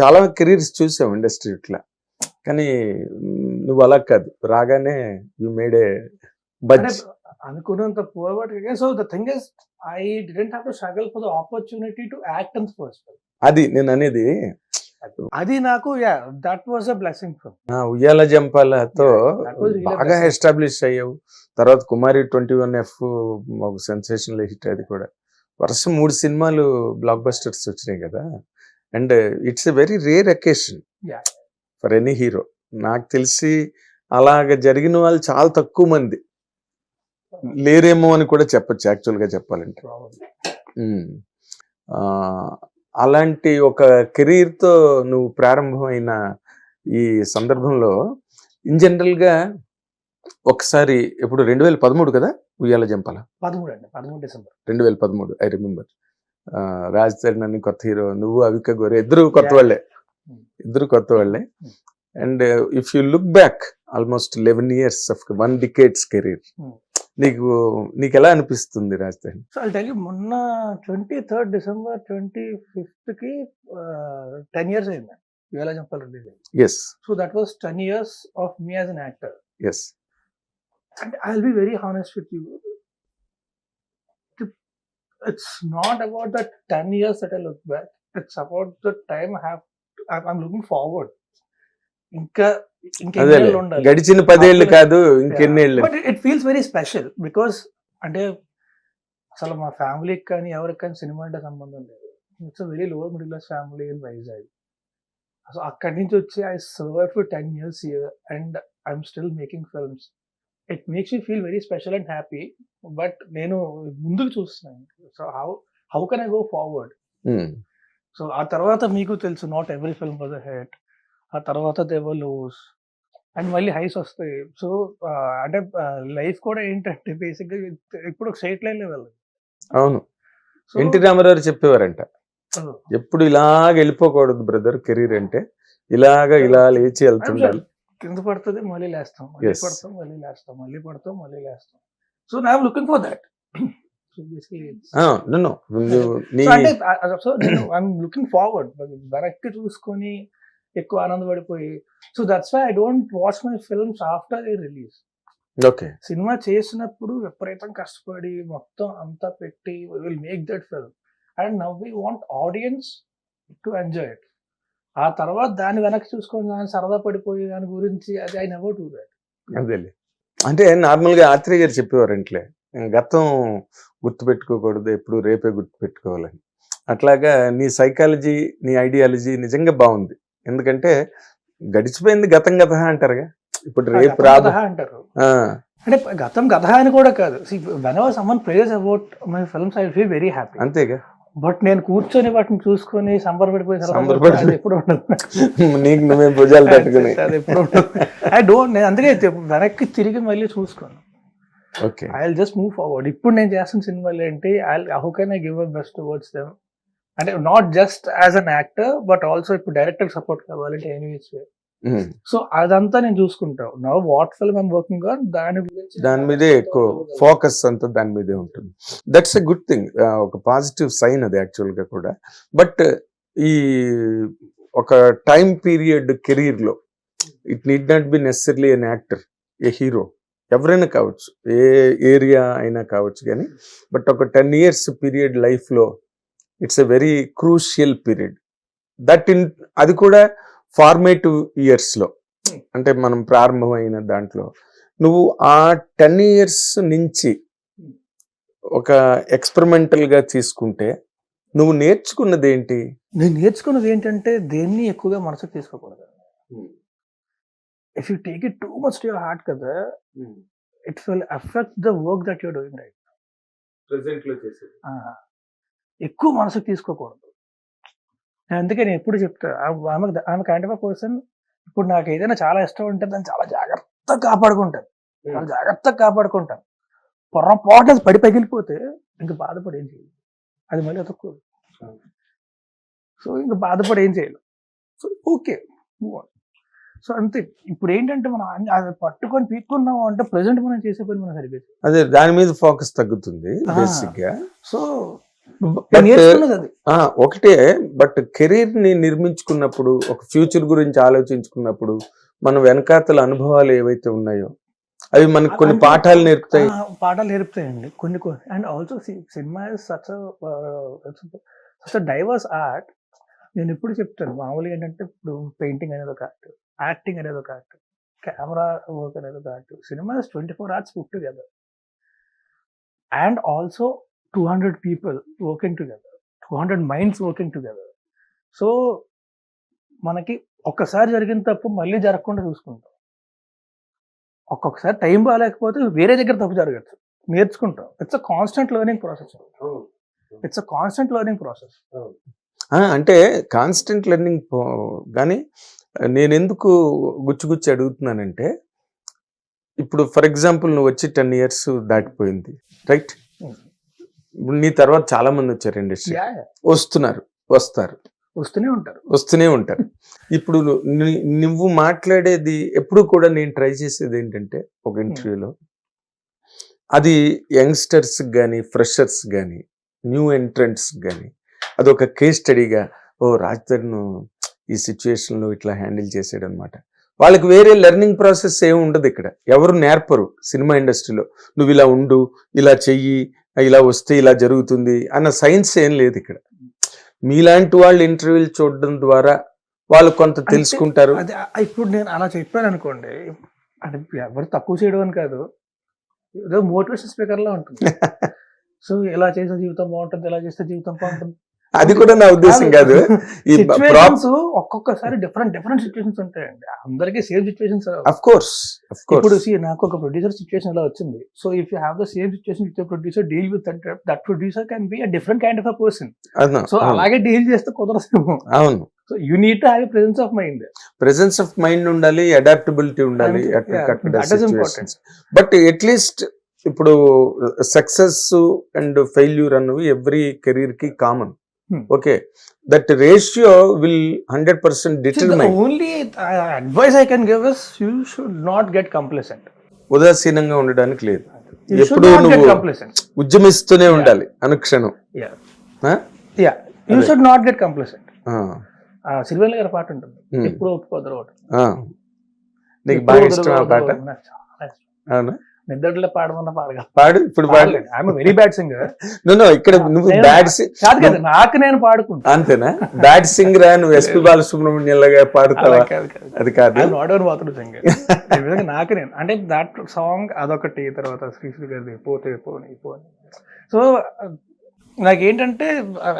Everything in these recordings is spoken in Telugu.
చాలా కెరీర్స్ చూసాం ఇండస్ట్రీ ఇట్లా. కానీ నువ్వు అలా కాదు. రాగానే యు మేడ్ ఏ అంటే అనుకున్నంత but so the thing is I didn't have to struggle for the opportunity to act in first అది నేను అనేది అది. నాకు yeah that was a blessing for ఆ, ఉయ్యాల జంపాలతో బాగా. ఎస్టాబ్లిష్ అయ్యావు. తర్వాత కుమారి ట్వంటీ వన్ ఎఫ్ ఒక సెన్సేషనల్ హిట్ అది కూడా. వరుస మూడు సినిమాలు బ్లాక్ బస్టర్స్ వచ్చినాయి కదా. And it's a very rare occasion. For any hero నాకు తెలిసి అలాగ జరిగిన వాళ్ళు చాలా తక్కువ మంది. లేరేమో అని కూడా చెప్పొచ్చు యాక్చువల్గా చెప్పాలంటే. అలాంటి ఒక కెరీర్తో నువ్వు ప్రారంభమైన ఈ సందర్భంలో ఇన్ జనరల్గా ఒకసారి ఇప్పుడు రెండు వేల పదమూడు కదా ఉయ్యాల జంపాల? పదమూడు అండి పదమూడు డిసెంబర్. రెండు వేల పదమూడు ఐ రిమెంబర్. రాజ్ తరుణ్ కొత్త హీరో నువ్వు అవిక గోరే ఇద్దరు కొత్త. వాళ్ళే Hmm. ఇద్దరు కొత్త వాళ్ళే Hmm. And if you look back almost eleven years of one decades career. నీకు నీకు ఎలా అనిపిస్తుంది Raj Tarun so I you మొన్న ట్వంటీ థర్డ్ డిసెంబర్ ట్వంటీ ఫిఫ్త్కి టెన్ ఇయర్స్ అయింది release yes so that was ten years of me as an actor yes and I'll be very honest with you. The- It's not about that 10 years that I look back. It's about the time I have, I'm I'm looking forward. ఇంకా గడిచిన పదేళ్ళు కాదు ఇంకెన్నేళ్ళు but it feels very special because అంటే అసలు మా ఫ్యామిలీకి కానీ ఎవరికి కానీ సినిమా అంటే సంబంధం లేదు. It's very lower middle class family in Vizag so అక్కడి నుంచి వచ్చి I survive for ten years year and I'm still making films it makes you feel very special and happy but నేను ముందుకు చూస్తున్నాను. So how how can I go forward so ఆ తర్వాత మీకు తెలుసు not every film was hit ఆ తర్వాత దేవర్ లోస్ అండ్ మళ్ళీ హైస్ వస్తాయి. సో అంటే లైఫ్ కూడా ఏంటంటే బేసిక్గా ఇప్పుడు స్ట్రైట్ లైన్ లెవెల్ అవును. ఎన్టీ రామారావు చెప్పేవారంట. ఎప్పుడు ఇలాగ వెళ్ళిపోకూడదు బ్రదర్ కెరీర్ అంటే. ఇలాగ ఇలా లేచి వెళ్తుండాలి కింద పడుతుంది మళ్ళీ లేస్తాం. మళ్ళీ. పడతాం మళ్ళీ లేస్తాం మళ్ళీ పడతాం మళ్ళీ లేస్తాం. సో నా looking for that looking forward వెనక్కి చూసుకొని ఎక్కువ ఆనందపడిపోయి. So that's why I don't watch my films after a release okay cinema చేసినప్పుడు విపరీతం కష్టపడి మొత్తం అంతా పెట్టి will make that film and now we want audiences to enjoy it ఆ తర్వాత దాన్ని వెనక్కి చూసుకొని దాన్ని సరదా పడిపోయి దాని గురించి అది నెవర్ డూ దట్ అదేలే. అంటే నార్మల్గా ఆత్రేయ గారు చెప్పేవారంట్లే గతం గుర్తుపెట్టుకోకూడదు ఎప్పుడు రేపే గుర్తుపెట్టుకోవాలని. అట్లాగా నీ సైకాలజీ నీ ఐడియాలజీ నిజంగా బాగుంది. ఎందుకంటే గడిచిపోయింది గతం గత అంటారుగా. ఇప్పుడు రేపు రాదు అంటారు. ఆ, అంటే గతం కథ అని కూడా కాదు. Whenever someone prayers about my films I feel very happy అంతేగా. బట్ నేను కూర్చొని వాటిని చూసుకొని సంబరపడిపోయిన తర్వాత సంబరపడి- అది ఎప్పుడు ఉండదు. నీకు నువ్వే భుజాలు తట్టుకుని. ఎప్పుడు ఐ డోంట్ నేను అందుకే వెనక్కి తిరిగి మళ్ళీ చూసుకోను. Okay. I just move forward ఇప్పుడు నేను చేస్తున్న సినిమాలు ఏంటి I how can I give a best words them అంటే not just as an actor but also ఇప్పుడు డైరెక్టర్ సపోర్ట్ కావాలంటే ఎనీవేస్. సో అదంతా నేను చూసుకుంటాను now what film I'm working on దాని దాని మీదే ఎక్కువ ఫోకస్ అంతా దాని మీదే ఉంటుంది. దట్స్ ఎ గుడ్ థింగ్ ఒక పాజిటివ్ సైన్ అది యాక్చువల్గా కూడా. బట్ ఈ ఒక టైం పీరియడ్ కెరీర్లో it need not be necessary an actor a hero ఎవరైనా కావచ్చు ఏ ఏరియా అయినా కావచ్చు కానీ బట్ ఒక టెన్ ఇయర్స్ పీరియడ్ లైఫ్లో it's a very crucial period that in అది కూడా ఫార్మేటివ్ ఇయర్స్లో అంటే మనం ప్రారంభమైన దాంట్లో నువ్వు ఆ టెన్ ఇయర్స్ నుంచి ఒక ఎక్స్పెరిమెంటల్గా తీసుకుంటే నువ్వు నేర్చుకున్నది ఏంటి నేను నేర్చుకున్నది ఏంటంటే దేన్ని ఎక్కువగా మనసుకు తీసుకోకూడదు. If you take it too much to your heart కదా it will affect the work that your doing right ప్రెసెంట్లో చేసేది. ఎక్కువ మనసుకు తీసుకోకూడదు. అందుకే నేను ఎప్పుడు చెప్తా ఆమె ఆమె కైండ్ ఆఫ్ పర్సన్ ఇప్పుడు నాకు ఏదైనా చాలా ఇష్టం ఉంటే దాన్ని చాలా జాగ్రత్తగా కాపాడుకుంటాను. చాలా జాగ్రత్తగా కాపాడుకుంటాను. పొరపాటు అది పడి పగిలిపోతే ఇంకా బాధపడి ఏం చేయలేదు అది మళ్ళీ అతుక్కోదు సో ఇంకా బాధపడి ఏం చేయలేదు సో ఓకే సో అంతే. ఇప్పుడు ఏంటంటే మనం అది పట్టుకొని పీక్కున్నాం అంటే ప్రజెంట్ మనం చేసే పని మనం చేయాలి. అదే దాని మీద ఫోకస్ తగ్గుతుంది ఆ. బేసిక్గా. సో ఆ, ఒకటే బట్ కెరీర్ని నిర్మించుకున్నప్పుడు ఒక ఫ్యూచర్ గురించి ఆలోచించుకున్నప్పుడు మన వెనకాతల అనుభవాలు ఏవైతే ఉన్నాయో అవి మనకు కొన్ని పాఠాలు నేర్పుతాయి. పాఠాలు నేర్పుతాయండి. కొన్ని కొన్ని and also cinema such such diverse art నేను ఎప్పుడు చెప్తాను మామూలుగా ఏంటంటే ఇప్పుడు పెయింటింగ్ అనేది ఒక ఆర్ట్ యాక్టింగ్ అనేది ఒక ఆర్ట్ కెమెరా వర్క్ అనేది ఒక art cinema twenty four hours put together and also two hundred people working together two hundred minds working together so మనకి ఒక్కసారి జరిగిన తప్పు మళ్ళీ జరగకుండా చూసుకుంటాం. ఒక్కొక్కసారి టైం బాగాలేకపోతే వేరే దగ్గర తప్పు జరగచ్చు. నేర్చుకుంటాం. It's a constant learning process it's a constant learning process అంటే కాన్స్టెంట్ లెర్నింగ్ కానీ నేను ఎందుకు గుచ్చి గుచ్చి అడుగుతున్నానంటే ఇప్పుడు ఫర్ ఎగ్జాంపుల్ నువ్వు వచ్చి టెన్ ఇయర్స్ దాటిపోయింది రైట్ ఇప్పుడు నీ తర్వాత చాలా మంది వచ్చారు ఇండస్ట్రీ వస్తున్నారు వస్తారు. వస్తూనే ఉంటారు. వస్తూనే ఉంటారు. ఇప్పుడు నువ్వు మాట్లాడేది ఎప్పుడు కూడా నేను ట్రై చేసేది ఏంటంటే ఒక ఇంటర్వ్యూలో అది యంగ్స్టర్స్ కానీ ఫ్రెషర్స్ కానీ న్యూ ఎంట్రెంట్స్ కానీ అది ఒక కేస్ స్టడీగా ఓ రాజధాని ఈ situation లో ఇట్లా హ్యాండిల్ చేసాడు అనమాట వాళ్ళకి వేరే లెర్నింగ్ ప్రాసెస్ ఏమి ఉండదు ఇక్కడ. ఎవరు నేర్పరు సినిమా ఇండస్ట్రీలో. నువ్వు ఇలా ఉండు ఇలా చెయ్యి ఇలా వస్తే ఇలా జరుగుతుంది అన్న సైన్స్ ఏం లేదు ఇక్కడ. మీలాంటి వాళ్ళు ఇంటర్వ్యూలు చూడడం ద్వారా వాళ్ళు కొంత తెలుసుకుంటారు. అది ఇప్పుడు నేను అలా చెప్పాను అనుకోండి అంటే ఎవరు తక్కువ చేయడం అని కాదు ఏదో మోటివేషన్ స్పీకర్ లా ఉంటుంది. సో ఇలా చేస్తే జీవితం బాగుంటుంది ఇలా చేస్తే జీవితం బాగుంటుంది. అది కూడా నా ఉద్దేశం కాదు. ఈ సిచ్యువేషన్స్ ఒక్కొక్కసారి డిఫరెంట్ డిఫరెంట్ సిచ్యువేషన్స్ ఉంటాయండి. అందరికీ సేమ్ సిచ్యువేషన్స్ అఫ్ కోర్స్ ఇప్పుడు నాకు ఒక ప్రొడ్యూసర్ సిచ్యువేషన్ ఇలా వచ్చింది. So if you have the same situation with producer deal with that producer can be a different kind of a person so అలాగే డీల్ చేస్తే కుదరదేమో. అవును. So you need to have presence of mind presence of mind ఉండాలి అడాప్టబిలిటీ ఉండాలి. బట్ అట్లీస్ట్ ఇప్పుడు సక్సెస్ అండ్ ఫెయిల్యూర్ అన్నవి every కెరీర్కి common. Okay that ratio will hundred percent determine only advice I can give is you should not get complacent ఉదాసీనంగా ఉండడానికి లేదు. ఎప్పుడు నువ్వు ఉద్యమిస్తూనే ఉండాలి అనుక్షణం. Yeah? Yeah. Should not get complacent ఆ, సిరివెల్ గారి పాట ఉంటుంది. Hmm. ఎప్పుడు ఒప్పుకోదరు. నీకు బాగా ఇష్టం ఆ పాట? అవునా? నిద్రలో పాడమన్న పాడగా. పాడు ఇప్పుడు పాడు. ఐఎమ్ వెరీ బ్యాడ్ సింగర్ నువ్వు ఇక్కడ నువ్వు బ్యాడ్ కాదు కదా నాకు నేను పాడుకుంటా. అంతేనా? బ్యాడ్ సింగర్ నువ్వు ఎస్పి బాలసుబ్రహ్మణ్యం లాగా పాడుతావా? అది కాదు. నాట్ ఎవర్ బాత్రూమ్ సింగర్ ఈ విధంగా నాకు నేను అంటే దట్ సాంగ్ అదొకటి తర్వాత శ్రీశ్రీ గారిది పోతే పోని పోని సో నాకేంటంటే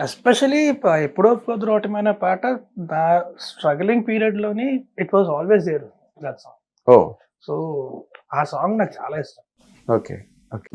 ఎస్పెషలీ ఎప్పుడో కుదరటమైన పాట నా struggling పీరియడ్లోని it was always there that song oh. So ఆ సాంగ్ నాకు చాలా ఇష్టం. Okay okay.